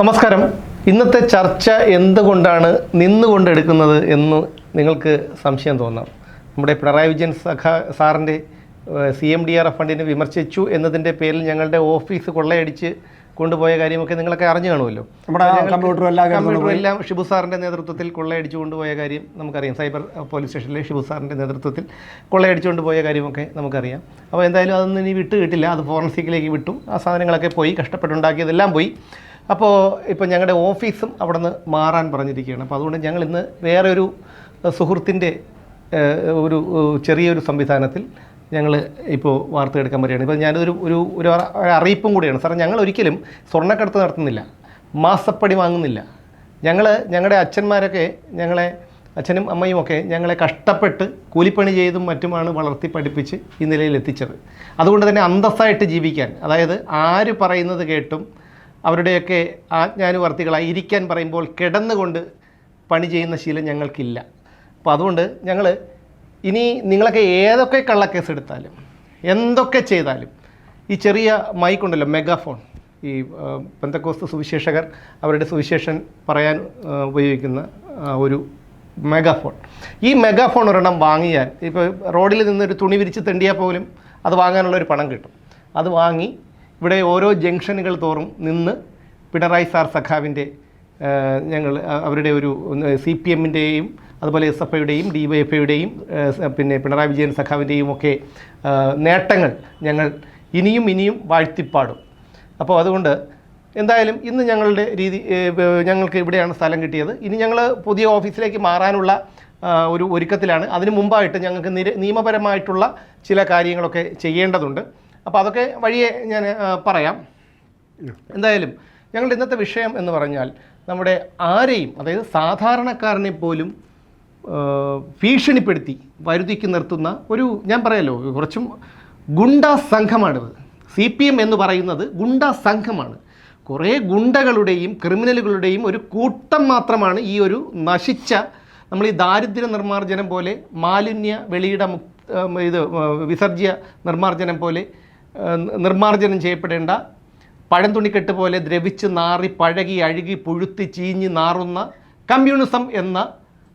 നമസ്കാരം. ഇന്നത്തെ ചർച്ച എന്തുകൊണ്ടാണ് നിന്നുകൊണ്ട് എടുക്കുന്നത് എന്ന് നിങ്ങൾക്ക് സംശയം തോന്നാം. നമ്മുടെ പിണറായി വിജയൻ സഖ സാറിന്റെ C M D R F ഫണ്ടിനെ വിമർശിച്ചു എന്നതിന്റെ പേരിൽ ഞങ്ങളുടെ ഓഫീസ് കൊള്ളയടിച്ച് കൊണ്ടുപോയ കാര്യമൊക്കെ നിങ്ങളൊക്കെ അറിഞ്ഞു കാണുമല്ലോ. നമ്മുടെ കമ്പ്യൂട്ടർ കമ്പ്യൂട്ടറും എല്ലാം ഷിബു സാറിന്റെ നേതൃത്വത്തിൽ കൊള്ളയടിച്ചു കൊണ്ടുപോയ കാര്യം നമുക്കറിയാം. സൈബർ പോലീസ് സ്റ്റേഷനിലെ ഷിബു സാറിന്റെ നേതൃത്വത്തിൽ കൊള്ളയടിച്ചു കൊണ്ടുപോയ കാര്യമൊക്കെ നമുക്കറിയാം. അപ്പോൾ എന്തായാലും അതൊന്നും ഇനി വിട്ട് കിട്ടില്ല അത് ഫോറൻസിക്കിലേക്ക് വിട്ടു. ആ സാധനങ്ങളൊക്കെ പോയി. കഷ്ടപ്പെട്ടുണ്ടാക്കിയതെല്ലാം പോയി. അപ്പോൾ ഇപ്പോൾ ഞങ്ങളുടെ ഓഫീസും അവിടെ നിന്ന് മാറാൻ പറഞ്ഞിരിക്കുകയാണ്. അപ്പോൾ അതുകൊണ്ട് ഞങ്ങൾ ഇന്ന് വേറെ ഒരു സുഹൃത്തിന്റെ ഒരു ചെറിയൊരു സംവിധാനത്തിൽ ഞങ്ങൾ ഇപ്പോൾ വാർത്ത എടുക്കാൻ വരികയാണ്. ഇപ്പോൾ ഞാനൊരു ഒരു ഒരു അറിയിപ്പും കൂടിയാണ്. സാർ ഞങ്ങൾ ഒരിക്കലും സ്വർണക്കടത്ത് നടത്തുന്നില്ല. മാസപ്പടി വാങ്ങുന്നില്ല. ഞങ്ങൾ ഞങ്ങളുടെ അച്ഛന്മാരൊക്കെ ഞങ്ങളെ അച്ഛനും അമ്മയും ഒക്കെ ഞങ്ങളെ കഷ്ടപ്പെട്ട് കൂലിപ്പണി ചെയ്തും മറ്റുമാണ് വളർത്തി പഠിപ്പിച്ച് ഈ നിലയിൽ എത്തിച്ചത് അതുകൊണ്ട് തന്നെ അന്തസ്സായിട്ട് ജീവിക്കാൻ അതായത് ആര് പറയുന്നത് കേട്ടും അവരുടെയൊക്കെ ആജ്ഞാനുവർത്തികളായി ഇരിക്കാൻ പറയുമ്പോൾ കിടന്നുകൊണ്ട് പണി ചെയ്യുന്ന ശീലം ഞങ്ങൾക്കില്ല. അപ്പോൾ അതുകൊണ്ട് ഞങ്ങൾ ഇനി നിങ്ങളൊക്കെ ഏതൊക്കെ കള്ളക്കേസ് എടുത്താലും എന്തൊക്കെ ചെയ്താലും ഈ ചെറിയ മൈക്കുണ്ടല്ലോ മെഗാഫോൺ ഈ പെന്തക്കോസ്ത് സുവിശേഷകർ അവരുടെ സുവിശേഷൻ പറയാൻ ഉപയോഗിക്കുന്ന ഒരു മെഗാഫോൺ. ഈ മെഗാഫോൺ ഒരെണ്ണം വാങ്ങിയാൽ ഇപ്പോൾ റോഡിൽ നിന്നൊരു തുണി വിരിച്ച് തെണ്ടിയാൽ പോലും അത് വാങ്ങാനുള്ള ഒരു പണം കിട്ടും. അത് വാങ്ങി ഇവിടെ ഓരോ ജംഗ്ഷനുകൾ തോറും നിന്ന് പിണറായി സാർ സഖാവിന്റെ ഞങ്ങൾ അവരുടെ ഒരു സി പി എമ്മിന്റെയും അതുപോലെ എസ് എഫ് ഐയുടെയും ഡി വൈ എഫ് ഐയുടെയും പിന്നെ പിണറായി വിജയൻ സഖാവിന്റെയും ഒക്കെ നേട്ടങ്ങൾ ഞങ്ങൾ ഇനിയും ഇനിയും വാഴ്ത്തിപ്പാടും. അപ്പോൾ അതുകൊണ്ട് എന്തായാലും ഇന്ന് ഞങ്ങളുടെ രീതി ഞങ്ങൾക്ക് ഇവിടെയാണ് സ്ഥലം കിട്ടിയത്. ഇനി ഞങ്ങൾ പുതിയ ഓഫീസിലേക്ക് മാറാനുള്ള ഒരു ഒരുക്കത്തിലാണ്. അതിന് മുമ്പായിട്ട് ഞങ്ങൾക്ക് നിര നിയമപരമായിട്ടുള്ള ചില കാര്യങ്ങളൊക്കെ ചെയ്യേണ്ടതുണ്ട്. അപ്പോൾ അതൊക്കെ വഴിയെ ഞാൻ പറയാം. എന്തായാലും ഞങ്ങളുടെ ഇന്നത്തെ വിഷയം എന്ന് പറഞ്ഞാൽ നമ്മുടെ ആരെയും അതായത് സാധാരണക്കാരനെ പോലും ഭീഷണിപ്പെടുത്തി വരുതിക്ക് നിർത്തുന്ന ഒരു ഞാൻ പറയാലോ കുറച്ചും ഗുണ്ടാ സംഘമാണിത്. സി പി എം എന്ന് പറയുന്നത് ഗുണ്ടാ സംഘമാണ്. കുറേ ഗുണ്ടകളുടെയും ക്രിമിനലുകളുടെയും ഒരു കൂട്ടം മാത്രമാണ് ഈ ഒരു നശിച്ച നമ്മൾ ഈ ദാരിദ്ര്യ നിർമ്മാർജനം പോലെ മാലിന്യ വെളിയിട ഇത് വിസർജ്യ നിർമ്മാർജനം പോലെ നിർമ്മാർജനം ചെയ്യപ്പെടേണ്ട. പഴംതുണിക്കെട്ട് പോലെ ദ്രവിച്ച് നാറി പഴകി അഴുകി പുഴുത്തി ചീഞ്ഞ് നാറുന്ന കമ്മ്യൂണിസം എന്ന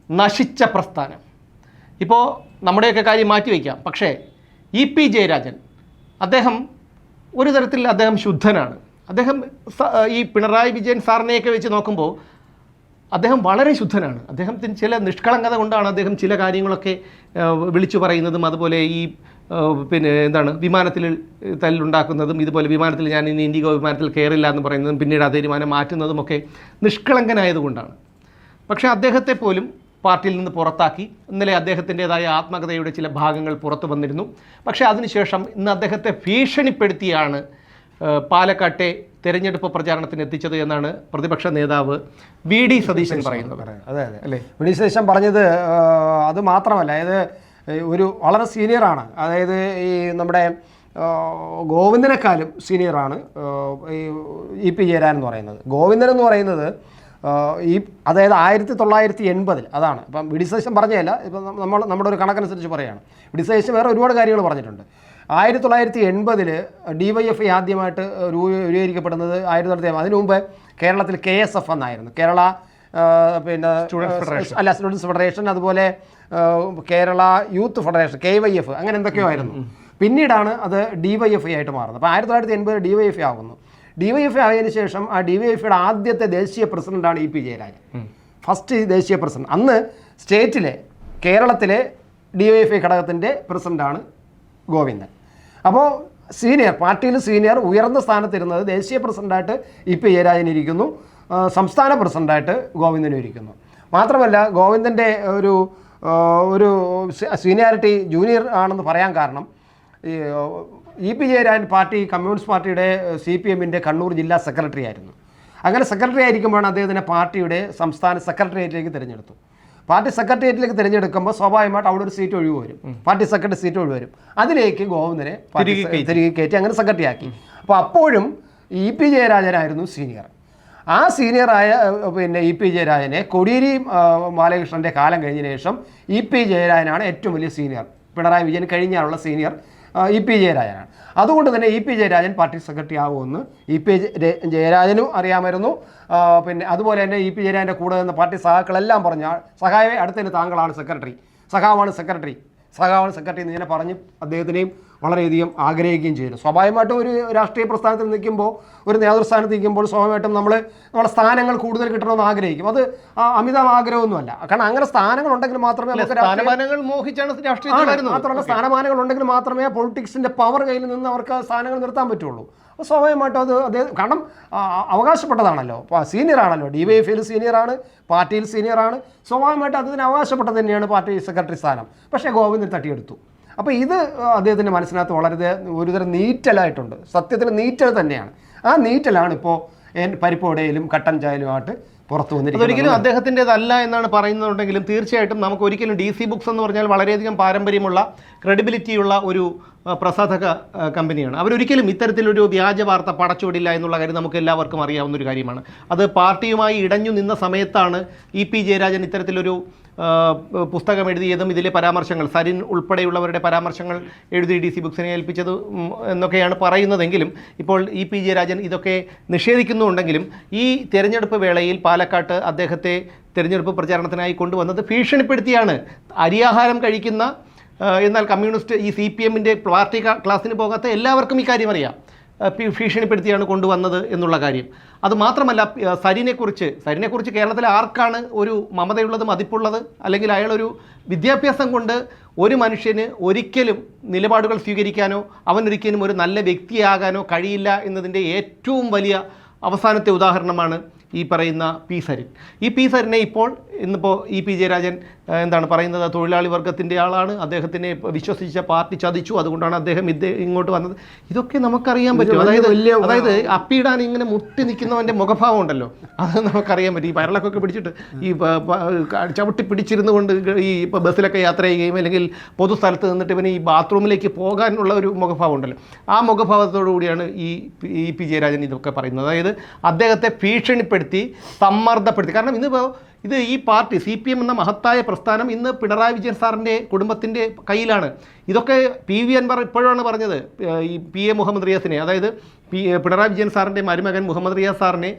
നശിച്ച പ്രസ്ഥാനം. ഇപ്പോൾ നമ്മുടെയൊക്കെ കാര്യം മാറ്റി വയ്ക്കാം. പക്ഷേ ഇ പി ജയരാജൻ അദ്ദേഹം ഒരു തരത്തിൽ അദ്ദേഹം ശുദ്ധനാണ്. അദ്ദേഹം ഈ പിണറായി വിജയൻ സാറിനെയൊക്കെ വെച്ച് നോക്കുമ്പോൾ അദ്ദേഹം വളരെ ശുദ്ധനാണ്. അദ്ദേഹത്തിന് ചില നിഷ്കളങ്കത കൊണ്ടാണ് അദ്ദേഹം ചില കാര്യങ്ങളൊക്കെ വിളിച്ചു പറയുന്നതും അതുപോലെ ഈ പിന്നെ എന്താണ് വിമാനത്തിൽ തല്ലുണ്ടാക്കുന്നതും ഇതുപോലെ വിമാനത്തിൽ ഞാൻ ഇനി ഇൻഡിഗോ വിമാനത്തിൽ കയറില്ല എന്ന് പറയുന്നതും പിന്നീട് ആ തീരുമാനം മാറ്റുന്നതുമൊക്കെ നിഷ്കളങ്കനായതുകൊണ്ടാണ്. പക്ഷേ അദ്ദേഹത്തെ പോലും പാർട്ടിയിൽ നിന്ന് പുറത്താക്കി. ഇന്നലെ അദ്ദേഹത്തിന്റെതായ ആത്മകഥയുടെ ചില ഭാഗങ്ങൾ പുറത്തു വന്നിരുന്നു. പക്ഷേ അതിനുശേഷം ഇന്ന് അദ്ദേഹത്തെ ഭീഷണിപ്പെടുത്തിയാണ് പാലക്കാട്ടെ തെരഞ്ഞെടുപ്പ് പ്രചാരണത്തിന് എത്തിച്ചത് എന്നാണ് പ്രതിപക്ഷ നേതാവ് വി ഡി സതീശൻ പറയുന്നത്. അതെ അതെ. അല്ലേ? സതീശൻ പറഞ്ഞത് അത് മാത്രമല്ല. അതായത് ഒരു വളരെ സീനിയറാണ് അതായത് ഈ നമ്മുടെ ഗോവിന്ദനെക്കാളും സീനിയറാണ് ഈ ഇ പി ജയരാൻ എന്ന് പറയുന്നത്. ഗോവിന്ദൻ എന്ന് പറയുന്നത് ഈ അതായത് ആയിരത്തി തൊള്ളായിരത്തി എൺപതിൽ അതാണ്. ഇപ്പം വിഡിസേഷൻ പറഞ്ഞതല്ല ഇപ്പം നമ്മൾ നമ്മുടെ ഒരു കണക്കനുസരിച്ച് പറയുകയാണ്. വിഡിസേഷൻ വേറെ ഒരുപാട് കാര്യങ്ങൾ പറഞ്ഞിട്ടുണ്ട്. ആയിരത്തി തൊള്ളായിരത്തി എൺപതിൽ ഡി വൈ എഫ് ഐ ആദ്യമായിട്ട് രൂപീകരിക്കപ്പെടുന്നത് ആയിരത്തി തൊള്ളായിരത്തി അതിനു മുമ്പ് കേരളത്തിൽ കെ എസ് എഫ് എന്നായിരുന്നു. കേരള പിന്നെ സ്റ്റുഡൻസ് ഫെഡറേഷൻ അല്ല സ്റ്റുഡൻസ് ഫെഡറേഷൻ അതുപോലെ Kerala youth federation K Y F അങ്ങനെ എന്തൊക്കെയോ ആയിരുന്നു. പിന്നീടാണ് അത് ഡി വൈ എഫ് ഐ ആയിട്ട് മാറുന്നത്. അപ്പോൾ ആയിരത്തി തൊള്ളായിരത്തി എൺപത് ഡി വൈ എഫ് ഐ ആകുന്നു ഡി വൈ എഫ് ഐ ആയതിനു ശേഷം ആ ഡി വൈ എഫ് ഐയുടെ ആദ്യത്തെ ദേശീയ പ്രസിഡന്റാണ് ഇ പി ജയരാജൻ. ഫസ്റ്റ് ദേശീയ പ്രസിഡന്റ്. അന്ന് സ്റ്റേറ്റിലെ കേരളത്തിലെ ഡി വൈ എഫ് ഐ ഘടകത്തിന്റെ പ്രസിഡന്റാണ് ഗോവിന്ദൻ. അപ്പോൾ സീനിയർ പാർട്ടിയിൽ സീനിയർ ഉയർന്ന സ്ഥാനത്തിരുന്നത് ദേശീയ പ്രസിഡന്റായിട്ട് ഇ പി ജയരാജൻ ഇരിക്കുന്നു. സംസ്ഥാന പ്രസിഡന്റായിട്ട് ഗോവിന്ദനും ഇരിക്കുന്നു. മാത്രമല്ല ഗോവിന്ദന്റെ ഒരു ഒരു സീനിയാരിറ്റി ജൂനിയർ ആണെന്ന് പറയാൻ കാരണം ഈ E P Jayarajan party communist പാർട്ടിയുടെ സി പി എമ്മിന്റെ കണ്ണൂർ ജില്ലാ സെക്രട്ടറി ആയിരുന്നു. അങ്ങനെ സെക്രട്ടറി ആയിരിക്കുമ്പോഴാണ് അദ്ദേഹത്തിനെ പാർട്ടിയുടെ സംസ്ഥാന സെക്രട്ടേറിയറ്റിലേക്ക് തിരഞ്ഞെടുത്തു. പാർട്ടി സെക്രട്ടേറിയറ്റിലേക്ക് തിരഞ്ഞെടുക്കുമ്പോൾ സ്വാഭാവികമായിട്ട് അവിടെ ഒരു സീറ്റ് ഒഴിവ് വരും. പാർട്ടി സെക്രട്ടറി സീറ്റ് ഒഴിവ് വരും. അതിലേക്ക് ഗോവിന്ദനെ തിരികെ കയറ്റി. അങ്ങനെ സെക്രട്ടറി ആക്കി. അപ്പോൾ അപ്പോഴും ഇ പി ജയരാജനായിരുന്നു സീനിയർ ആ സീനിയറായ പിന്നെ ഇ പി ജയരാജനെ കൊടിയേരി ബാലകൃഷ്ണന്റെ കാലം കഴിഞ്ഞതിന് ശേഷം ഇ പി ജയരാജനാണ് ഏറ്റവും വലിയ സീനിയർ പിണറായി വിജയൻ കഴിഞ്ഞാലുള്ള സീനിയർ ഇ പി ജയരാജനാണ്. അതുകൊണ്ട് തന്നെ E P Jayarajan party secretary ആവുമെന്ന് ഇ പി ജയരാജനും അറിയാമായിരുന്നു. പിന്നെ അതുപോലെ തന്നെ ഇ പി ജയരാജന്റെ കൂടെ നിന്ന് പാർട്ടി സഹാക്കളെല്ലാം പറഞ്ഞു സഹായവേ അടുത്തതിന് താങ്കളാണ് സെക്രട്ടറി സഖാവാണ് സെക്രട്ടറി സഖാവാണ് സെക്രട്ടറി എന്ന് ഇങ്ങനെ പറഞ്ഞ് അദ്ദേഹത്തിനെയും വളരെയധികം ആഗ്രഹിക്കുകയും ചെയ്യുന്നു സ്വാഭാവികമായിട്ടും ഒരു രാഷ്ട്രീയ പ്രസ്ഥാനത്തിൽ നിൽക്കുമ്പോൾ ഒരു നേതൃസ്ഥാനത്ത് നിൽക്കുമ്പോൾ സ്വാഭാവികമായിട്ടും നമ്മൾ നമ്മുടെ സ്ഥാനങ്ങൾ കൂടുതൽ കിട്ടണമെന്ന് ആഗ്രഹിക്കും. അത് അമിത ആഗ്രഹമൊന്നുമല്ല. കാരണം അങ്ങനെ സ്ഥാനങ്ങൾ ഉണ്ടെങ്കിൽ മാത്രമേ സ്ഥാനമാനങ്ങൾ മോഹിച്ചാണ് മാത്രമല്ല സ്ഥാനമാനങ്ങൾ ഉണ്ടെങ്കിൽ മാത്രമേ പൊളിറ്റിക്സിന്റെ പവർ കയ്യിൽ നിന്ന് അവർക്ക് സ്ഥാനങ്ങൾ നിർത്താൻ പറ്റുള്ളൂ. സ്വാഭാവികമായിട്ടും അത് അദ്ദേഹം കാരണം അവകാശപ്പെട്ടതാണല്ലോ. സീനിയർ ആണല്ലോ. ഡി വൈ എഫിൽ സീനിയറാണ് പാർട്ടിയിൽ സീനിയറാണ് സ്വാഭാവികമായിട്ട് അതിന് അവകാശപ്പെട്ടത് തന്നെയാണ് പാർട്ടി സെക്രട്ടറി സ്ഥാനം. പക്ഷേ ഗോവിന്ദൻ തട്ടിയെടുത്തു. അപ്പോൾ ഇത് അദ്ദേഹത്തിന്റെ മനസ്സിനകത്ത് വളരെ ഒരുതരം നീറ്റലായിട്ടുണ്ട്. സത്യത്തിൽ നീറ്റൽ തന്നെയാണ്. ആ നീറ്റലാണ് ഇപ്പോൾ പരിപ്പോടയിലും കട്ടൻ ചായലുമായിട്ട് പുറത്തു വന്നിരിക്കുന്നത്. ഒരിക്കലും അദ്ദേഹത്തിന്റെതല്ല എന്നാണ് പറയുന്നുണ്ടെങ്കിലും തീർച്ചയായിട്ടും നമുക്ക് ഒരിക്കലും ഡി സി ബുക്സ് എന്ന് പറഞ്ഞാൽ വളരെയധികം പാരമ്പര്യമുള്ള ക്രെഡിബിലിറ്റിയുള്ള ഒരു പ്രസാധക കമ്പനിയാണ്. അവരൊരിക്കലും ഇത്തരത്തിലൊരു വ്യാജ വാർത്ത പടച്ചുവിടില്ല എന്നുള്ള കാര്യം നമുക്ക് എല്ലാവർക്കും അറിയാവുന്ന ഒരു കാര്യമാണ്. അത് പാർട്ടിയുമായി ഇടഞ്ഞു നിന്ന സമയത്താണ് ഇ പി ജയരാജൻ ഇത്തരത്തിലൊരു പുസ്തകം എഴുതിയതും ഇതിലെ പരാമർശങ്ങൾ സരിൻ ഉൾപ്പെടെയുള്ളവരുടെ പരാമർശങ്ങൾ എഴുതി ഡി സി ബുക്സിനെ ഏൽപ്പിച്ചത് എന്നൊക്കെയാണ് പറയുന്നതെങ്കിലും ഇപ്പോൾ ഇ പി ജയരാജൻ ഇതൊക്കെ നിഷേധിക്കുന്നുണ്ടെങ്കിലും ഈ തെരഞ്ഞെടുപ്പ് വേളയിൽ പാലക്കാട്ട് അദ്ദേഹത്തെ തെരഞ്ഞെടുപ്പ് പ്രചാരണത്തിനായി കൊണ്ടുവന്നത് ഭീഷണിപ്പെടുത്തിയാണ്. അരിയാഹാരം കഴിക്കുന്ന എന്നാൽ കമ്മ്യൂണിസ്റ്റ് ഈ സി പി എമ്മിന്റെ പാർട്ടി ക്ലാസ്സിന് പോകാത്ത എല്ലാവർക്കും ഈ കാര്യം അറിയാം. ഭീഷണിപ്പെടുത്തിയാണ് കൊണ്ടുവന്നത് എന്നുള്ള കാര്യം. അത് മാത്രമല്ല സരിനെക്കുറിച്ച് സരിനെക്കുറിച്ച് കേരളത്തിൽ ആർക്കാണ് ഒരു മമതയുള്ളത് മതിപ്പുള്ളത് അല്ലെങ്കിൽ അയാളൊരു വിദ്യാഭ്യാസം കൊണ്ട് ഒരു മനുഷ്യന് ഒരിക്കലും നിലപാടുകൾ സ്വീകരിക്കാനോ അവനൊരിക്കലും ഒരു നല്ല വ്യക്തിയാകാനോ കഴിയില്ല എന്നതിന്റെ ഏറ്റവും വലിയ അവസാനത്തെ ഉദാഹരണമാണ് ഈ പറയുന്ന പി സരിൻ. ഈ പി സരിനെ ഇപ്പോൾ ഇന്നിപ്പോൾ ഇ പി ജയരാജൻ എന്താണ് പറയുന്നത്? തൊഴിലാളി വർഗത്തിന്റെ ആളാണ്. അദ്ദേഹത്തിനെ വിശ്വസിച്ച പാർട്ടി ചതിച്ചു. അതുകൊണ്ടാണ് അദ്ദേഹം ഇത് ഇങ്ങോട്ട് വന്നത്. ഇതൊക്കെ നമുക്കറിയാൻ പറ്റും. അതായത് അതായത് അപ്പിയിടാൻ ഇങ്ങനെ മുട്ടി നിൽക്കുന്നവന്റെ മുഖഭാവം ഉണ്ടല്ലോ. അത് നമുക്കറിയാൻ പറ്റും. ഈ വയറിളക്കൊക്കെ പിടിച്ചിട്ട് ഈ ചവിട്ടി പിടിച്ചിരുന്നു കൊണ്ട് ഈ ഇപ്പോൾ ബസ്സിലൊക്കെ യാത്ര ചെയ്യുകയും അല്ലെങ്കിൽ പൊതുസ്ഥലത്ത് നിന്നിട്ട് ഇവന് ഈ ബാത്റൂമിലേക്ക് പോകാനുള്ള ഒരു മുഖഭാവം ഉണ്ടല്ലോ. ആ മുഖഭാവത്തോടു കൂടിയാണ് ഈ ഇ പി ജയരാജൻ ഇതൊക്കെ പറയുന്നത്. അതായത് അദ്ദേഹത്തെ ഭീഷണിപ്പെടുത്തി സമ്മർദ്ദപ്പെടുത്തി. കാരണം ഇന്നിപ്പോൾ ഇത് ഈ പാർട്ടി സി പി എം എന്ന മഹത്തായ പ്രസ്ഥാനം ഇന്ന് പിണറായി വിജയൻ സാറിന്റെ കുടുംബത്തിന്റെ കയ്യിലാണ്. ഇതൊക്കെ പി വി അൻവർ ഇപ്പോഴാണ് പറഞ്ഞത് ഈ പി എ മുഹമ്മദ് റിയാസിനെ. അതായത് പി പിണറായി വിജയൻ സാറിന്റെ മരുമകൻ മുഹമ്മദ് റിയാസ് സാറിനെ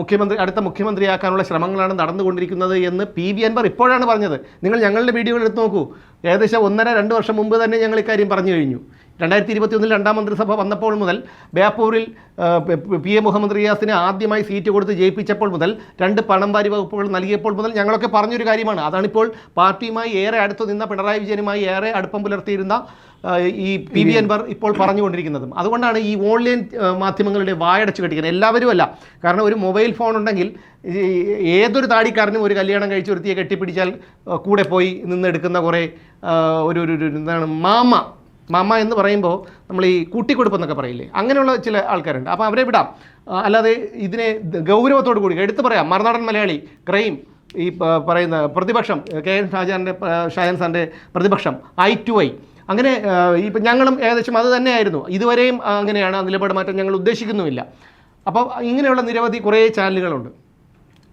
മുഖ്യമന്ത്രി അടുത്ത മുഖ്യമന്ത്രിയാക്കാനുള്ള ശ്രമങ്ങളാണ് നടന്നുകൊണ്ടിരിക്കുന്നത് എന്ന് പി വി അൻവർ ഇപ്പോഴാണ് പറഞ്ഞത്. നിങ്ങൾ ഞങ്ങളുടെ വീഡിയോകൾ എടുത്ത് നോക്കൂ. ഏകദേശം ഒന്നര രണ്ട് വർഷം മുമ്പ് തന്നെ ഞങ്ങൾ ഇക്കാര്യം പറഞ്ഞു കഴിഞ്ഞു. രണ്ടായിരത്തി ഇരുപത്തി ഒന്നിൽ രണ്ടാം മന്ത്രിസഭ വന്നപ്പോൾ മുതൽ ബേപ്പൂരിൽ പി- എ മുഹമ്മദ് റിയാസിന് ആദ്യമായി സീറ്റ് കൊടുത്ത് ജയിപ്പിച്ചപ്പോൾ മുതൽ രണ്ട് പണം വാരി വകുപ്പുകൾ നൽകിയപ്പോൾ മുതൽ ഞങ്ങളൊക്കെ പറഞ്ഞൊരു കാര്യമാണ്. അതാണിപ്പോൾ പാർട്ടിയുമായി ഏറെ അടുത്ത് നിന്ന പിണറായി വിജയനുമായി ഏറെ അടുപ്പം പുലർത്തിയിരുന്ന ഈ പി വി അൻവർ ഇപ്പോൾ പറഞ്ഞുകൊണ്ടിരിക്കുന്നതും. അതുകൊണ്ടാണ് ഈ ഓൺലൈൻ മാധ്യമങ്ങളുടെ വായടച്ച് കെട്ടിക്കുന്നത്. എല്ലാവരും അല്ല. കാരണം ഒരു മൊബൈൽ ഫോൺ ഉണ്ടെങ്കിൽ ഏതൊരു താടിക്കാരനും ഒരു കല്യാണം കഴിച്ചു ഒരുത്തിയെ കെട്ടിപ്പിടിച്ചാൽ കൂടെ പോയി നിന്നെടുക്കുന്ന കുറേ ഒരു ഒരു എന്താണ് മാമ മാമ എന്ന് പറയുമ്പോൾ നമ്മൾ ഈ കൂട്ടിക്കൊടുപ്പ് എന്നൊക്കെ പറയില്ലേ? അങ്ങനെയുള്ള ചില ആൾക്കാരുണ്ട്. അപ്പോൾ അവരെ വിടാം. അല്ലാതെ ഇതിനെ ഗൗരവത്തോട് കൂടി എടുത്തു പറയാം. മറുനാടൻ മലയാളി ക്രൈം ഈ പറയുന്ന പ്രതിപക്ഷം കെ എൻ ഷാജാന്റെ ഷാജാൻ സാറിന്റെ പ്രതിപക്ഷം ഐ ടു ഐ. അങ്ങനെ ഇപ്പം ഞങ്ങളും ഏകദേശം അത് തന്നെയായിരുന്നു. ഇതുവരെയും അങ്ങനെയാണ് നിലപാട് മാറ്റം ഞങ്ങൾ ഉദ്ദേശിക്കുന്നുമില്ല. അപ്പോൾ ഇങ്ങനെയുള്ള നിരവധി കുറേ ചാനലുകളുണ്ട്.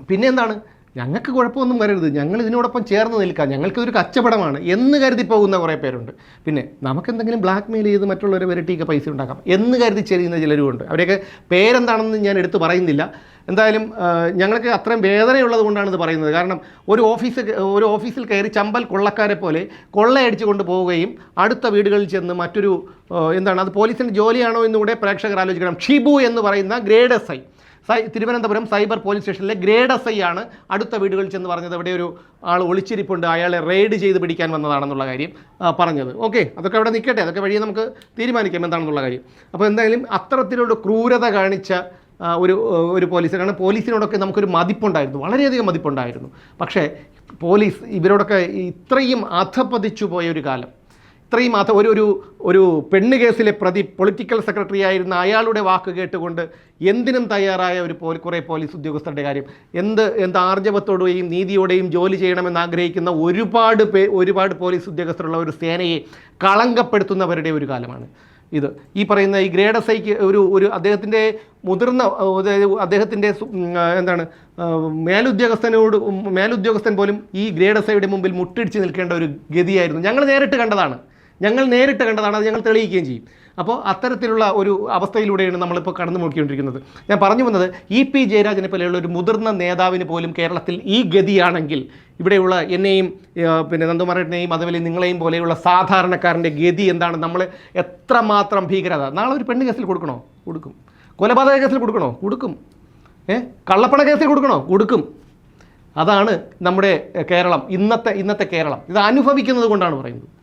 പിന്നെ എന്താണ്? ഞങ്ങൾക്ക് കുഴപ്പമൊന്നും വരരുത്. ഞങ്ങൾ ഇതിനോടൊപ്പം ചേർന്ന് നിൽക്കാം. ഞങ്ങൾക്ക് കച്ചവടമാണ് എന്ന് കരുതി പോകുന്ന കുറേ പേരുണ്ട്. പിന്നെ നമുക്കെന്തെങ്കിലും ബ്ലാക്ക് മെയിൽ ചെയ്ത് മറ്റുള്ളവരെ വരട്ടിയൊക്കെ പൈസ ഉണ്ടാക്കാം എന്ന് കരുതി ചെയ്യുന്ന ചിലരുമുണ്ട്. അവരെയൊക്കെ പേരെന്താണെന്ന് ഞാൻ എടുത്ത് പറയുന്നില്ല. എന്തായാലും ഞങ്ങൾക്ക് അത്രയും വേദനയുള്ളത് കൊണ്ടാണ് ഇത് പറയുന്നത്. കാരണം ഒരു ഓഫീസ് ഒരു ഓഫീസിൽ കയറി ചമ്പൽ കൊള്ളക്കാരെ പോലെ കൊള്ളയടിച്ചു കൊണ്ട് പോവുകയും അടുത്ത വീടുകളിൽ ചെന്ന് മറ്റൊരു എന്താണ് അത് പോലീസിന്റെ ജോലിയാണോ എന്നുകൂടെ പ്രേക്ഷകർ ആലോചിക്കണം. ഷിബു എന്ന് പറയുന്ന grade S I. Thiruvananthapuram cyber police സ്റ്റേഷനിലെ ഗ്രേഡ് എസ് ഐ ആണ് അടുത്ത വീടുകളിൽ ചെന്ന് പറഞ്ഞത്. അവിടെ ഒരു ആൾ ഒളിച്ചിരിപ്പുണ്ട്. അയാളെ റെയ്ഡ് ചെയ്ത് പിടിക്കാൻ വന്നതാണെന്നുള്ള കാര്യം പറഞ്ഞത്. ഓക്കെ അതൊക്കെ അവിടെ നിൽക്കട്ടെ. അതൊക്കെ വഴിയെ നമുക്ക് തീരുമാനിക്കാം എന്താണെന്നുള്ള കാര്യം. അപ്പോൾ എന്തായാലും അത്തരത്തിലുള്ള ക്രൂരത കാണിച്ച ഒരു ഒരു പോലീസ് കാരണം പോലീസിനോടൊക്കെ നമുക്കൊരു മതിപ്പുണ്ടായിരുന്നു. വളരെയധികം മതിപ്പുണ്ടായിരുന്നു. പക്ഷേ പോലീസ് ഇവരോടൊക്കെ ഇത്രയും അധപ്പതിച്ചു പോയ ഒരു കാലം. ഇത്രയും മാത്രം ഒരു ഒരു ഒരു പെണ്ണ് കേസിലെ പ്രതി പൊളിറ്റിക്കൽ സെക്രട്ടറി ആയിരുന്ന അയാളുടെ വാക്ക് കേട്ടുകൊണ്ട് എന്തിനും തയ്യാറായ ഒരു പോ കുറേ പോലീസ് ഉദ്യോഗസ്ഥരുടെ കാര്യം. എന്ത് എന്ത് ആർജവത്തോടെയും നീതിയോടെയും ജോലി ചെയ്യണമെന്ന് ആഗ്രഹിക്കുന്ന ഒരുപാട് പേ ഒരുപാട് പോലീസ് ഉദ്യോഗസ്ഥരുള്ള ഒരു സേനയെ കളങ്കപ്പെടുത്തുന്നവരുടെ ഒരു കാലമാണ് ഇത്. ഈ പറയുന്ന ഈ ഗ്രേഡ് ഒരു ഒരു അദ്ദേഹത്തിന്റെ മുതിർന്ന അദ്ദേഹത്തിന്റെ എന്താണ് മേലുദ്യോഗസ്ഥനോട് മേലുദ്യോഗസ്ഥൻ പോലും ഈ ഗ്രേഡ് എസ് ഐയുടെ മുമ്പിൽ മുട്ടിടിച്ച് നിൽക്കേണ്ട ഒരു ഗതിയായിരുന്നു. ഞങ്ങൾ നേരിട്ട് കണ്ടതാണ്. ഞങ്ങൾ നേരിട്ട് കണ്ടതാണ് അത് ഞങ്ങൾ തെളിയിക്കുകയും ചെയ്യും. അപ്പോൾ അത്തരത്തിലുള്ള ഒരു അവസ്ഥയിലൂടെയാണ് നമ്മളിപ്പോൾ കടന്നു നോക്കിക്കൊണ്ടിരിക്കുന്നത് ഞാൻ പറഞ്ഞു വന്നത് ഇ പി ജയരാജനെ പോലെയുള്ള ഒരു മുതിർന്ന നേതാവിന് പോലും കേരളത്തിൽ ഈ ഗതിയാണെങ്കിൽ ഇവിടെയുള്ള എന്നെയും പിന്നെ നന്ദകുമാരനെയും അതുപോലെ നിങ്ങളെയും പോലെയുള്ള സാധാരണക്കാരന്റെ ഗതി എന്താണ്? നമ്മൾ എത്രമാത്രം ഭീകരത? നാളെ ഒരു പെണ്ണ് കേസിൽ കൊടുക്കണോ? കൊടുക്കും. കൊലപാതക കേസിൽ കൊടുക്കണോ? കൊടുക്കും. ഏ? കള്ളപ്പണ കേസിൽ കൊടുക്കണോ? കൊടുക്കും. അതാണ് നമ്മുടെ കേരളം ഇന്നത്തെ ഇന്നത്തെ കേരളം. ഇത് അനുഭവിക്കുന്നത് കൊണ്ടാണ് പറയുന്നത്.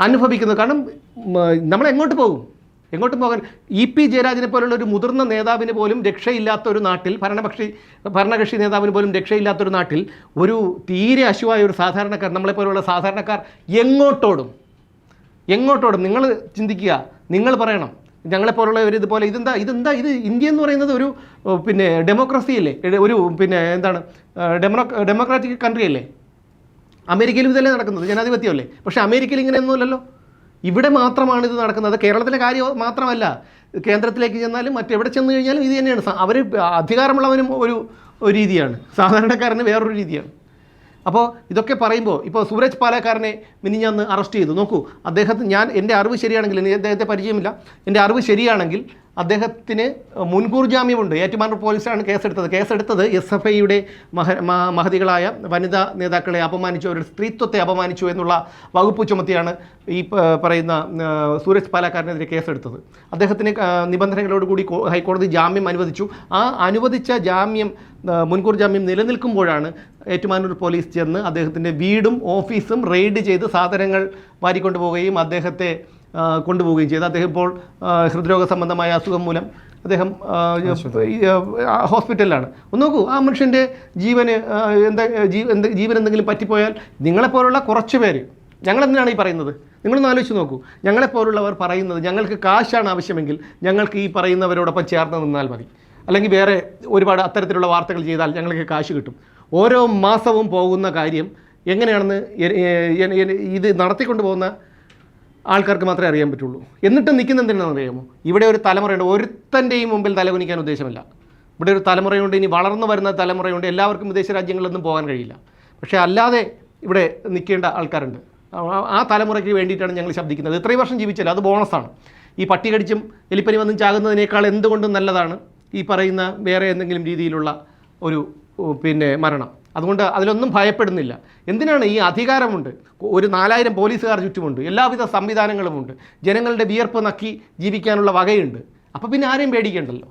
അനുഭവിക്കുന്നത് കാരണം നമ്മൾ എങ്ങോട്ട് പോകും? എങ്ങോട്ട് പോകാൻ? ഇ പി ജയരാജനെ പോലുള്ള ഒരു മുതിർന്ന നേതാവിന് പോലും രക്ഷയില്ലാത്ത ഒരു നാട്ടിൽ ഭരണപക്ഷി ഭരണകക്ഷി നേതാവിന് പോലും രക്ഷയില്ലാത്ത ഒരു നാട്ടിൽ ഒരു തീരെ അശുവായ ഒരു സാധാരണക്കാർ നമ്മളെപ്പോലുള്ള സാധാരണക്കാർ എങ്ങോട്ടോടും? എങ്ങോട്ടോടും? നിങ്ങൾ ചിന്തിക്കുക. നിങ്ങൾ പറയണം. ഞങ്ങളെപ്പോലുള്ളവർ ഇതുപോലെ ഇതെന്താ ഇതെന്താ ഇത് ഇന്ത്യ എന്ന് പറയുന്നത് ഒരു പിന്നെ ഡെമോക്രസി അല്ലേ ഒരു പിന്നെ എന്താണ് ഡെമോ ഡെമോക്രാറ്റിക് കൺട്രി അല്ലേ അമേരിക്കയിലും ഇതല്ലേ നടക്കുന്നത്? ജനാധിപത്യമല്ലേ? പക്ഷേ അമേരിക്കയിൽ ഇങ്ങനെയൊന്നുമല്ലല്ലോ. ഇവിടെ മാത്രമാണ് ഇത് നടക്കുന്നത്. കേരളത്തിലെ കാര്യം മാത്രമല്ല. കേന്ദ്രത്തിലേക്ക് ചെന്നാലും മറ്റെവിടെ ചെന്ന് കഴിഞ്ഞാലും ഇത് തന്നെയാണ്. അവർ അധികാരമുള്ളവനും ഒരു ഒരു രീതിയാണ്. സാധാരണക്കാരന് വേറൊരു രീതിയാണ്. അപ്പോൾ ഇതൊക്കെ പറയുമ്പോൾ ഇപ്പോൾ സൂരജ് പാലക്കാരനെ മിനിഞ്ഞാന്ന് അറസ്റ്റ് ചെയ്തു. നോക്കൂ അദ്ദേഹത്തിന് ഞാൻ എന്റെ അറിവ് ശരിയാണെങ്കിൽ അദ്ദേഹത്തെ പരിചയമില്ല. എന്റെ അറിവ് ശരിയാണെങ്കിൽ അദ്ദേഹത്തിന് മുൻകൂർ ജാമ്യമുണ്ട്. ഏറ്റുമാനൂർ പോലീസാണ് കേസെടുത്തത്. കേസെടുത്തത് എസ് എഫ് ഐയുടെ മഹ മഹതികളായ വനിതാ നേതാക്കളെ അപമാനിച്ചു. അവരുടെ സ്ത്രീത്വത്തെ അപമാനിച്ചു എന്നുള്ള വകുപ്പ് ചുമത്തിയാണ് ഈ പറയുന്ന സൂരജ് പാലക്കാരനെതിരെ കേസെടുത്തത്. അദ്ദേഹത്തിന് നിബന്ധനകളോടുകൂടി ഹൈക്കോടതി ജാമ്യം അനുവദിച്ചു. ആ അനുവദിച്ച ജാമ്യം മുൻകൂർ ജാമ്യം നിലനിൽക്കുമ്പോഴാണ് ഏറ്റുമാനൂർ പോലീസ് ചെന്ന് അദ്ദേഹത്തിന്റെ വീടും ഓഫീസും റെയ്ഡ് ചെയ്ത് സാധനങ്ങൾ വാരിക്കൊണ്ടുപോവുകയും അദ്ദേഹത്തെ കൊണ്ടുപോവുകയും ചെയ്തു. അദ്ദേഹം ഇപ്പോൾ ഹൃദ്രോഗ സംബന്ധമായ അസുഖം മൂലം അദ്ദേഹം ഹോസ്പിറ്റലിലാണ്. ഒന്ന് നോക്കൂ ആ മനുഷ്യന്റെ ജീവന് എന്താ ജീവൻ എന്തെങ്കിലും പറ്റിപ്പോയാൽ നിങ്ങളെപ്പോലുള്ള കുറച്ച് പേര് ഞങ്ങളെന്തിനാണ് ഈ പറയുന്നത്? നിങ്ങളൊന്ന് ആലോചിച്ച് നോക്കൂ. ഞങ്ങളെപ്പോലുള്ളവർ പറയുന്നത് ഞങ്ങൾക്ക് കാശാണ് ആവശ്യമെങ്കിൽ ഞങ്ങൾക്ക് ഈ പറയുന്നവരോടൊപ്പം ചേർന്ന് നിന്നാൽ മതി. അല്ലെങ്കിൽ വേറെ ഒരുപാട് അത്തരത്തിലുള്ള വാർത്തകൾ ചെയ്താൽ ഞങ്ങൾക്ക് കാശ് കിട്ടും. ഓരോ മാസവും പോകുന്ന കാര്യം എങ്ങനെയാണെന്ന് ഇത് നടത്തിക്കൊണ്ട് പോകുന്ന ആൾക്കാർക്ക് മാത്രമേ അറിയാൻ പറ്റുള്ളൂ. എന്നിട്ട് നിൽക്കുന്ന എന്തിനാണെന്ന് അറിയാമോ? ഇവിടെ ഒരു തലമുറയുണ്ട്. ഒരുത്തന്റെയും മുമ്പിൽ തലകുനിക്കാൻ ഉദ്ദേശമില്ല. ഇവിടെ ഒരു തലമുറയുണ്ട് ഇനി വളർന്നു വരുന്ന തലമുറയുണ്ട്. എല്ലാവർക്കും വിദേശ രാജ്യങ്ങളിലൊന്നും പോകാൻ കഴിയില്ല. പക്ഷേ അല്ലാതെ ഇവിടെ നിൽക്കേണ്ട ആൾക്കാരുണ്ട്. ആ- തലമുറയ്ക്ക് വേണ്ടിയിട്ടാണ് ഞങ്ങൾ ശബ്ദിക്കുന്നത്. ഇത്രയും വർഷം ജീവിച്ചാൽ അത് ബോണസാണ്. ഈ പട്ടി കടിച്ചും എലിപ്പനി വന്നും ചാകുന്നതിനേക്കാൾ എന്തുകൊണ്ടും നല്ലതാണ് ഈ പറയുന്ന വേറെ എന്തെങ്കിലും രീതിയിലുള്ള ഒരു പിന്നെ മരണം. അതുകൊണ്ട് അതിലൊന്നും ഭയപ്പെടുന്നില്ല. എന്തിനാണ് ഈ അധികാരമുണ്ട്? ഒരു നാലായിരം പോലീസുകാർ ചുറ്റുമുണ്ട്. എല്ലാവിധ സംവിധാനങ്ങളുമുണ്ട്. ജനങ്ങളുടെ വിയർപ്പ് നക്കി ജീവിക്കാനുള്ള വകയുണ്ട്. അപ്പോൾ പിന്നെ ആരെയും പേടിക്കേണ്ടല്ലോ?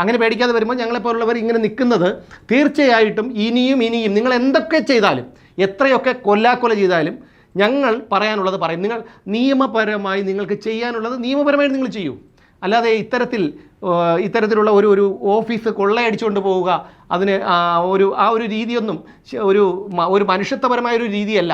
അങ്ങനെ പേടിക്കാതെ വരുമ്പോൾ ഞങ്ങളെപ്പോലുള്ളവർ ഇങ്ങനെ നിൽക്കുന്നത് തീർച്ചയായിട്ടും ഇനിയും ഇനിയും നിങ്ങൾ എന്തൊക്കെ ചെയ്താലും എത്രയൊക്കെ കൊല്ലാക്കൊല ചെയ്താലും ഞങ്ങൾ പറയാനുള്ളത് പറയും. നിങ്ങൾ നിയമപരമായി നിങ്ങൾക്ക് ചെയ്യാനുള്ളത് നിയമപരമായിട്ട് നിങ്ങൾ ചെയ്യൂ. അല്ലാതെ ഇത്തരത്തിൽ ഇത്തരത്തിലുള്ള ഒരു ഒരു ഓഫീസ് കൊള്ളയടിച്ചുകൊണ്ട് പോവുക അതിന് ഒരു ആ ഒരു രീതിയൊന്നും ഒരു ഒരു മനുഷ്യത്വപരമായ ഒരു രീതിയല്ല.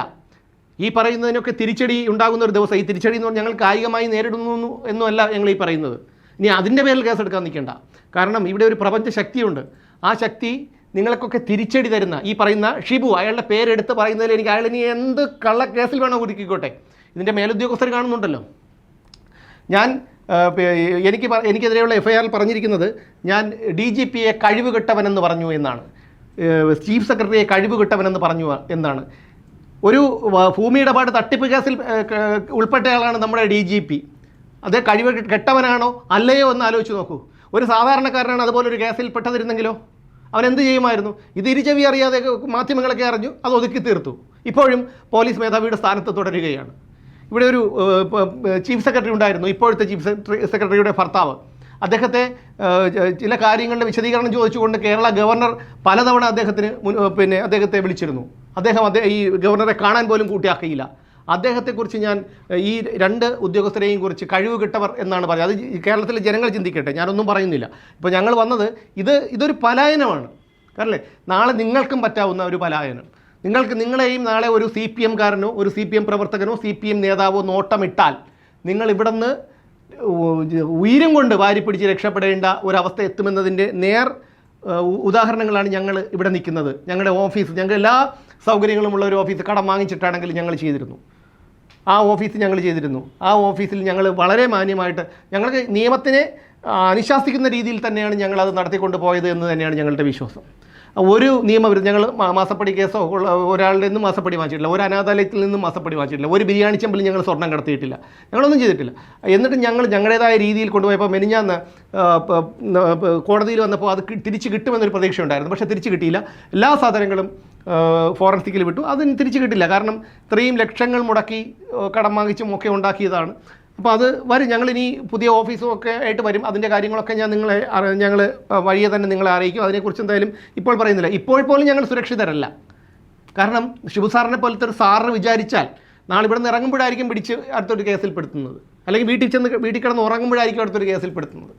ഈ പറയുന്നതിനൊക്കെ തിരിച്ചടി ഉണ്ടാകുന്ന ഒരു ദിവസം ഈ തിരിച്ചടി എന്ന് പറഞ്ഞാൽ ഞങ്ങൾ കായികമായി നേരിടുന്നു എന്നുമല്ല ഞങ്ങൾ ഈ പറയുന്നത്. ഇനി അതിന്റെ പേരിൽ കേസെടുക്കാൻ നിൽക്കേണ്ട. കാരണം ഇവിടെ ഒരു പ്രപഞ്ച ശക്തിയുണ്ട്. ആ ശക്തി നിങ്ങൾക്കൊക്കെ തിരിച്ചടി തരുന്ന ഈ പറയുന്ന ഷിബു അയാളുടെ പേരെടുത്ത് പറയുന്നതിൽ എനിക്ക് അയാൾ ഇനി എന്ത് കള്ള കേസിൽ വേണോ കുരുക്കിക്കോട്ടെ? ഇതിന്റെ മേലുദ്യോഗസ്ഥർ കാണുന്നുണ്ടല്ലോ. ഞാൻ എനിക്ക് എനിക്കെതിരെയുള്ള എഫ് ഐ ആറിൽ പറഞ്ഞിരിക്കുന്നത് ഞാൻ ഡി ജി പിയെ കഴിവ് പറഞ്ഞു എന്നാണ്. ചീഫ് സെക്രട്ടറിയെ കഴിവ് കെട്ടവനെന്ന് പറഞ്ഞു എന്നാണ്. ഒരു ഭൂമി ഇടപാട് തട്ടിപ്പ് കേസിൽ ഉൾപ്പെട്ടയാളാണ് നമ്മുടെ ഡി ജി പി. അത് കഴിവ് കെട്ടവനാണോ അല്ലയോ എന്ന് ആലോചിച്ച് നോക്കൂ. ഒരു സാധാരണക്കാരനാണ് അതുപോലെ ഒരു കേസിൽ പെട്ടതിരുന്നെങ്കിലോ? അവൻ എന്ത് ചെയ്യുമായിരുന്നു? ഇത് ഇരുചവി അറിയാതെ മാധ്യമങ്ങളൊക്കെ അറിഞ്ഞു അത് ഒതുക്കി തീർത്തു. ഇപ്പോഴും പോലീസ് മേധാവിയുടെ സ്ഥാനത്ത് തുടരുകയാണ്. ഇവിടെ ഒരു ചീഫ് സെക്രട്ടറി ഉണ്ടായിരുന്നു ഇപ്പോഴത്തെ ചീഫ് സെക്രട്ടറി സെക്രട്ടറിയുടെ ഭർത്താവ്. അദ്ദേഹത്തെ ചില കാര്യങ്ങളുടെ വിശദീകരണം ചോദിച്ചുകൊണ്ട് കേരള ഗവർണർ പലതവണ അദ്ദേഹത്തിന് പിന്നെ അദ്ദേഹത്തെ വിളിച്ചിരുന്നു. അദ്ദേഹം അദ്ദേഹം ഈ ഗവർണറെ കാണാൻ പോലും കൂട്ടിയാക്കിയില്ല. അദ്ദേഹത്തെക്കുറിച്ച് ഞാൻ ഈ രണ്ട് ഉദ്യോഗസ്ഥരെയും കുറിച്ച് കഴിവ് കിട്ടവർ എന്നാണ് പറയുന്നത്. അത് കേരളത്തിലെ ജനങ്ങൾ ചിന്തിക്കട്ടെ ഞാനൊന്നും പറയുന്നില്ല. ഇപ്പോൾ ഞങ്ങൾ വന്നത് ഇത് ഇതൊരു പലായനമാണ്. അല്ലേ നാളെ നിങ്ങൾക്കും പറ്റാവുന്ന ഒരു പലായനം. നിങ്ങൾക്ക് നിങ്ങളെയും നാളെ ഒരു സി പി എംകാരനോ ഒരു സി പി എം പ്രവർത്തകനോ സി പി എം നേതാവോ നോട്ടമിട്ടാൽ നിങ്ങൾ ഇവിടുന്ന് ഉയരം കൊണ്ട് വാരിപ്പിടിച്ച് രക്ഷപ്പെടേണ്ട ഒരവസ്ഥ എത്തുമെന്നതിന്റെ നേർ ഉദാഹരണങ്ങളാണ് ഞങ്ങൾ ഇവിടെ നിൽക്കുന്നത്. ഞങ്ങളുടെ ഓഫീസ് ഞങ്ങൾ എല്ലാ സൗകര്യങ്ങളുമുള്ള ഒരു ഓഫീസ് കടം വാങ്ങിച്ചിട്ടാണെങ്കിൽ ഞങ്ങൾ ചെയ്തിരുന്നു. ആ ഓഫീസ് ഞങ്ങൾ ചെയ്തിരുന്നു. ആ ഓഫീസിൽ ഞങ്ങൾ വളരെ മാന്യമായിട്ട് ഞങ്ങൾക്ക് നിയമത്തിനെ അനുശാസിക്കുന്ന രീതിയിൽ തന്നെയാണ് ഞങ്ങൾ അത് നടത്തിക്കൊണ്ട് പോയത് എന്ന് തന്നെയാണ് ഞങ്ങളുടെ വിശ്വാസം. ഒരു നിയമവിരുദ്ധ ഞങ്ങൾ മാസപ്പടി കേസോ ഒരാളുടെ നിന്നും മാസപ്പടി വാങ്ങിച്ചിട്ടില്ല. ഒരു അനാഥാലയത്തിൽ നിന്നും മാസപ്പടി വാങ്ങിച്ചിട്ടില്ല. ഒരു ബിരിയാണി ചെമ്പിൽ ഞങ്ങൾ സ്വർണം കടത്തിയിട്ടില്ല. ഞങ്ങളൊന്നും ചെയ്തിട്ടില്ല. എന്നിട്ട് ഞങ്ങൾ ഞങ്ങളുടേതായ രീതിയിൽ കൊണ്ടുപോയപ്പോൾ മെനിഞ്ഞാന്ന് കോടതിയിൽ വന്നപ്പോൾ അത് തിരിച്ച് കിട്ടുമെന്നൊരു പ്രതീക്ഷ ഉണ്ടായിരുന്നു. പക്ഷേ തിരിച്ച് കിട്ടിയില്ല. എല്ലാ സാധനങ്ങളും ഫോറൻസിക്കിൽ വിട്ടു. അതിന് തിരിച്ച് കിട്ടില്ല. കാരണം ഇത്രയും ലക്ഷങ്ങൾ മുടക്കി കടം വാങ്ങിച്ചും ഒക്കെ ഉണ്ടാക്കിയതാണ്. അപ്പോൾ അത് വരും. ഞങ്ങളിനി പുതിയ ഓഫീസും ഒക്കെ ആയിട്ട് വരും. അതിന്റെ കാര്യങ്ങളൊക്കെ ഞാൻ നിങ്ങളെ ഞങ്ങൾ വഴിയെ തന്നെ നിങ്ങളെ അറിയിക്കും. അതിനെക്കുറിച്ച് എന്തായാലും ഇപ്പോൾ പറയുന്നില്ല. ഇപ്പോൾ പോലും ഞങ്ങൾ സുരക്ഷിതരല്ല. കാരണം ഷിബു സാറിനെ പോലത്തെ ഒരു സാറിന് വിചാരിച്ചാൽ നാളെ ഇവിടെ നിന്ന് ഇറങ്ങുമ്പോഴായിരിക്കും പിടിച്ച് അടുത്തൊരു കേസിൽ പെടുത്തുന്നത് അല്ലെങ്കിൽ വീട്ടിൽ ചെന്ന് വീട്ടിൽ കിടന്ന് ഉറങ്ങുമ്പോഴായിരിക്കും അടുത്തൊരു കേസിൽ പെടുത്തുന്നത്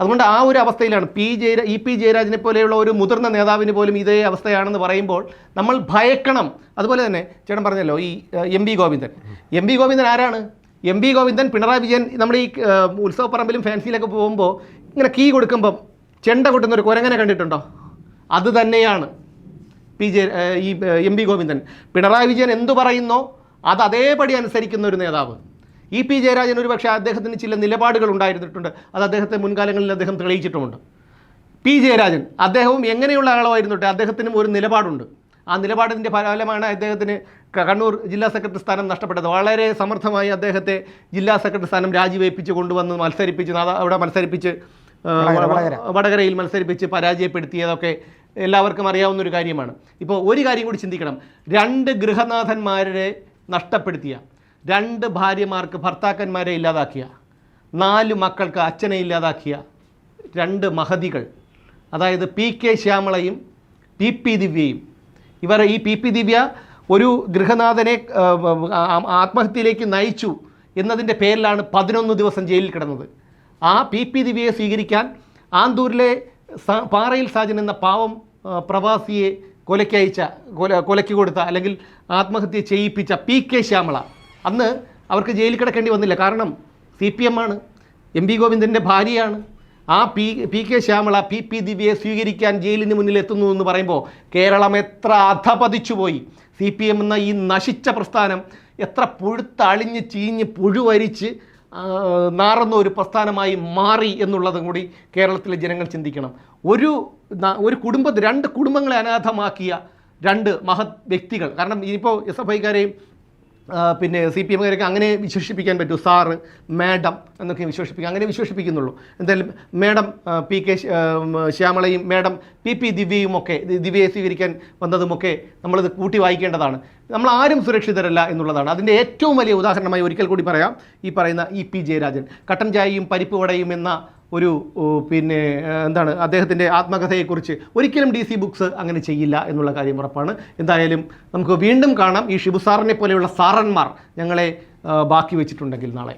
അതുകൊണ്ട് ആ ഒരു അവസ്ഥയിലാണ് പി ജയര ഇ പി ജയരാജനെ പോലെയുള്ള ഒരു മുതിർന്ന നേതാവിന് പോലും ഇതേ അവസ്ഥയാണെന്ന് പറയുമ്പോൾ നമ്മൾ ഭയക്കണം. അതുപോലെ തന്നെ ചേട്ടൻ പറഞ്ഞല്ലോ ഈ M B Govindan. M B Govindan ആരാണ്? എം വി ഗോവിന്ദൻ പിണറായി വിജയൻ നമ്മുടെ ഈ ഉത്സവപ്പറമ്പിലും ഫാൻസിയിലൊക്കെ പോകുമ്പോൾ ഇങ്ങനെ കീ കൊടുക്കുമ്പം ചെണ്ട കൊട്ടുന്ന ഒരു കുരങ്ങനെ കണ്ടിട്ടുണ്ടോ? അത് തന്നെയാണ് പി ജെ ഈ എം പി ഗോവിന്ദൻ. പിണറായി വിജയൻ എന്തു പറയുന്നോ അത് അതേപടി അനുസരിക്കുന്ന ഒരു നേതാവ്. ഇ പി ജയരാജൻ ഒരു പക്ഷേ അദ്ദേഹത്തിന് ചില നിലപാടുകൾ ഉണ്ടായിരുന്നിട്ടുണ്ട്. അത് അദ്ദേഹത്തെ മുൻകാലങ്ങളിൽ അദ്ദേഹം തെളിയിച്ചിട്ടുമുണ്ട്. പി ജയരാജൻ അദ്ദേഹവും എങ്ങനെയുള്ള ആളായിരുന്നിട്ട്? അദ്ദേഹത്തിനും ഒരു നിലപാടുണ്ട്. ആ നിലപാടിന്റെ ഫലമാണ് അദ്ദേഹത്തിന് കണ്ണൂർ ജില്ലാ സെക്രട്ടറി സ്ഥാനം നഷ്ടപ്പെട്ടത്. വളരെ സമർത്ഥമായി അദ്ദേഹത്തെ ജില്ലാ സെക്രട്ടറി സ്ഥാനം രാജിവെപ്പിച്ച് കൊണ്ടുവന്ന് മത്സരിപ്പിച്ച് അവിടെ മത്സരിപ്പിച്ച്. വടകരയിൽ മത്സരിപ്പിച്ച് പരാജയപ്പെടുത്തിയതൊക്കെ എല്ലാവർക്കും അറിയാവുന്ന ഒരു കാര്യമാണ്. ഇപ്പോൾ ഒരു കാര്യം കൂടി ചിന്തിക്കണം. രണ്ട് ഗൃഹനാഥന്മാരെ നഷ്ടപ്പെടുത്തിയ രണ്ട് ഭാര്യമാർക്ക് ഭർത്താക്കന്മാരെ ഇല്ലാതാക്കിയ നാല് മക്കൾക്ക് അച്ഛനെ ഇല്ലാതാക്കിയ രണ്ട് മഹതികൾ അതായത് പി കെ ശ്യാമളയും പി പി ദിവ്യയും ഇവർ ഈ പി പി ദിവ്യ ഒരു ഗൃഹനാഥനെ ആത്മഹത്യയിലേക്ക് നയിച്ചു എന്നതിന്റെ പേരിലാണ് പതിനൊന്ന് ദിവസം ജയിലിൽ കിടന്നത്. ആ പി പി ദിവ്യയെ സ്വീകരിക്കാൻ ആന്തൂരിലെ പാറയിൽ സാജൻ എന്ന പാവം പ്രവാസിയെ കൊലയ്ക്കയച്ച കൊല കൊലയ്ക്ക് കൊടുത്ത അല്ലെങ്കിൽ ആത്മഹത്യ ചെയ്യിപ്പിച്ച പി കെ ശ്യാമള അന്ന് അവർക്ക് ജയിലിൽ കിടക്കേണ്ടി വന്നില്ല. കാരണം സി പി എം ആണ് എം പി ഗോവിന്ദന്റെ ഭാര്യയാണ്. ആ P P K Shyamala P P ദിവ്യയെ സ്വീകരിക്കാൻ ജയിലിന് മുന്നിൽ എത്തുന്നു എന്ന് പറയുമ്പോൾ കേരളം എത്ര അധപതിച്ചു പോയി സി പി എം എന്ന ഈ നശിച്ച പ്രസ്ഥാനം എത്ര പുഴുത്തളിഞ്ഞ് ചീഞ്ഞ് പുഴുവരിച്ച് നാറുന്ന ഒരു പ്രസ്ഥാനമായി മാറി എന്നുള്ളതും കൂടി കേരളത്തിലെ ജനങ്ങൾ ചിന്തിക്കണം. ഒരു ഒരു കുടുംബ രണ്ട് കുടുംബങ്ങളെ അനാഥമാക്കിയ രണ്ട് മഹത് വ്യക്തികൾ. കാരണം ഇനിയിപ്പോൾ എസ് എഫ് ഐക്കാരെയും പിന്നെ സി പി എമ്മുകാരൊക്കെ അങ്ങനെ വിശേഷിപ്പിക്കാൻ പറ്റൂ. സാറ് മാഡം എന്നൊക്കെ വിശേഷിപ്പിക്കുക അങ്ങനെ വിശേഷിപ്പിക്കുന്നുള്ളൂ. എന്തായാലും മാഡം പി കെ ശ്യാമളയും മാഡം പി പി ദിവ്യയും ഒക്കെ ദിവ്യയെ സ്വീകരിക്കാൻ വന്നതുമൊക്കെ നമ്മളിത് കൂട്ടി വായിക്കേണ്ടതാണ്. നമ്മൾ ആരും സുരക്ഷിതരല്ല എന്നുള്ളതാണ്. അതിന്റെ ഏറ്റവും വലിയ ഉദാഹരണമായി ഒരിക്കൽ കൂടി പറയാം. ഈ പറയുന്ന ഇ പി ജയരാജൻ. കട്ടൻ ചായയും പരിപ്പ് വടയും എന്ന ഒരു പിന്നെ എന്താണ് അദ്ദേഹത്തിന്റെ ആത്മകഥയെക്കുറിച്ച് ഒരിക്കലും ഡി സി ബുക്സ് അങ്ങനെ ചെയ്യില്ല എന്നുള്ള കാര്യം ഉറപ്പാണ്. എന്തായാലും നമുക്ക് വീണ്ടും കാണാം. ഈ ഷിബു സാറിനെ പോലെയുള്ള സാറന്മാർ ഞങ്ങളെ ബാക്കി വെച്ചിട്ടുണ്ടെങ്കിൽ നാളെ.